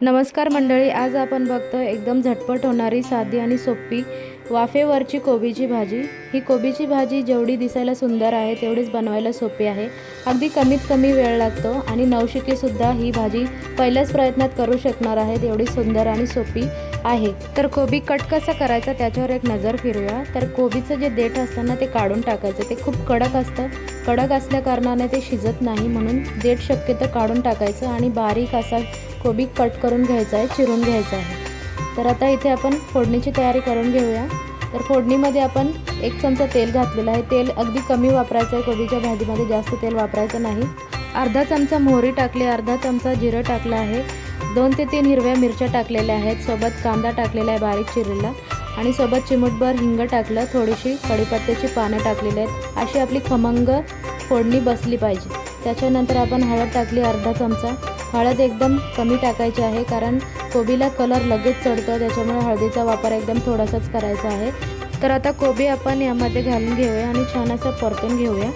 नमस्कार मंडळी आज आपण बघतो एकदम झटपट होणारी साधी आणि सोपी वाफेवरची कोबीची भाजी. ही कोबीची भाजी जेवढी दिसायला सुंदर आहे तेवढीच बनवायला सोपी आहे. अगदी कमीत कमी वेळ लागतो आणि नवशिकेसुद्धा ही भाजी पहिल्याच प्रयत्नात करू शकणार आहे तेवढी सुंदर आणि सोपी आहे. तर कोबी कट कसा करायचा त्याच्यावर एक नजर फिरूया. तर कोबीचं जे देठ असतं ना ते काढून टाकायचं. ते खूप कडक असतं. कडक असल्याकारणाने ते शिजत नाही म्हणून देठ शक्यतो काढून टाकायचं आणि बारीक असा कोबी कट करून घ्यायचा आहे चिरून घ्यायचा आहे. तर आता इथे आपण फोडणीची तयारी करून घेऊया. तर फोडणीमध्ये आपण एक चमचा तेल घातलेलं आहे. तेल अगदी कमी वापरायचं आहे. कोबीच्या भाजीमध्ये जास्त तेल वापरायचं नाही. अर्धा चमचा मोहरी टाकली अर्धा चमचा जिरं टाकलं आहे. दोन ते तीन हिरव्या मिरच्या टाकलेल्या आहेत. सोबत कांदा टाकलेला आहे बारीक चिरलेला. आणि सोबत चिमूटभर हिंग टाकलं. थोडीशी कढीपत्त्याची पानं टाकलेली आहेत. अशी आपली खमंग फोडणी बसली पाहिजे. त्याच्यानंतर आपण हळद टाकली अर्धा चमचा. हळद एकदम कमी टाकायची आहे कारण कोबीला कलर लगेच चढतो त्याच्यामुळे हळदीचा वापर एकदम थोडासाच करायचा आहे. तर आता कोबी आपण यामध्ये घालून घेऊया आणि छान असं परतून घेऊया.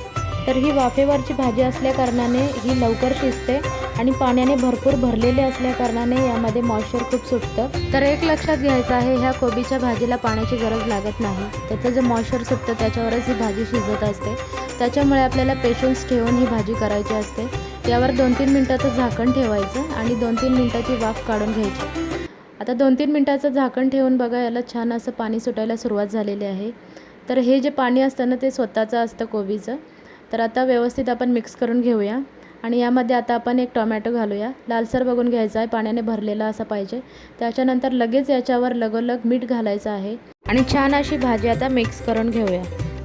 तर ही वाफेवरची भाजी असल्याकारणाने ही लवकर शिजते आणि पाण्याने भरपूर भरलेले असल्याकारणाने यामध्ये मॉइश्चर खूप सुटतं. तर एक लक्षात घ्यायचं आहे ह्या कोबीच्या भाजीला पाण्याची गरज लागत नाही. त्याचं जे मॉइश्चर सुटतं त्याच्यावरच ही भाजी शिजत असते. त्याच्यामुळे आपल्याला पेशन्स ठेवून ही भाजी करायची असते. यावर दोन तीन मिनटाचं झाकण ठेवायचं आणि दोन तीन मिनटाची वाफ काढून घ्यायची. आता दोन तीन मिनटाचं झाकण ठेवून बघा याला छान असं पाणी सुटायला सुरुवात झालेली आहे. तर हे जे पाणी असतं ना ते स्वतःचं असतं कोबीचं. तर आता व्यवस्थित आपण मिक्स करून घेऊया. आणि यामध्ये आता आपण एक टोमॅटो घालूया. लालसर बघून घ्यायचा आहे. पाण्याने भरलेला असा पाहिजे. त्याच्यानंतर लगेच याच्यावर लगोलग मीठ घालायचं आहे. आणि छान अशी भाजी आता मिक्स करून घेऊया.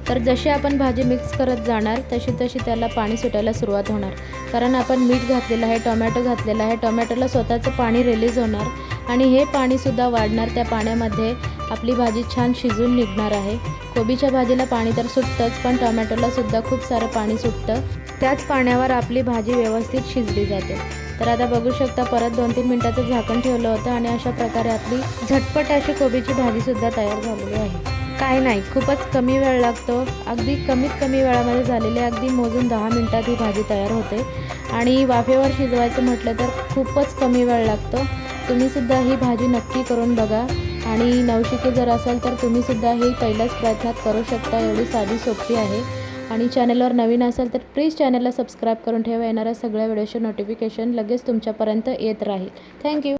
तर जशी आपण भाजी मिक्स करत जाणार तशी तशी त्याला पाणी सुटायला सुरुवात होणार. कारण आपण मीठ घातलेलं आहे टोमॅटो घातलेला आहे. टोमॅटोला स्वतःचं पाणी रिलीज होणार. आणि हे पाणीसुद्धा वाढणार त्या पाण्यामध्ये. आपली भाजी छान शिजून निघणार आहे. कोबीच्या भाजीला पाणी तर सुटतंच पण टोमॅटोला सुद्धा खूप सारं पाणी सुटतं. त्याच पाण्यावर आपली भाजी व्यवस्थित शिजली जाते. तर आता बघू शकता परत दोन तीन मिनटाचं झाकण ठेवलं होतं आणि अशा प्रकारे आपली झटपट अशी कोबीची भाजीसुद्धा तयार झालेली आहे. काय नाही खूपच कमी वेळ लागतो. अगदी कमीत कमी वेळामध्ये झालेली अगदी मोजून दहा मिनटात ही भाजी तयार होते. आणि वाफेवर शिजवायचं म्हटलं तर खूपच कमी वेळ लागतो. तुम्हीसुद्धा ही भाजी नक्की करून बघा. आणि नवशिके जर असाल तर तुम्हीसुद्धा हे पहिल्याच प्रयत्नात करू शकता. एवढी साधी सोपी आहे. आणि चॅनलवर नवीन असाल तर प्लीज चॅनलला सबस्क्राईब करून ठेवा. येणाऱ्या सगळ्या व्हिडिओचे नोटिफिकेशन लगेच तुमच्यापर्यंत येत राहील. थँक्यू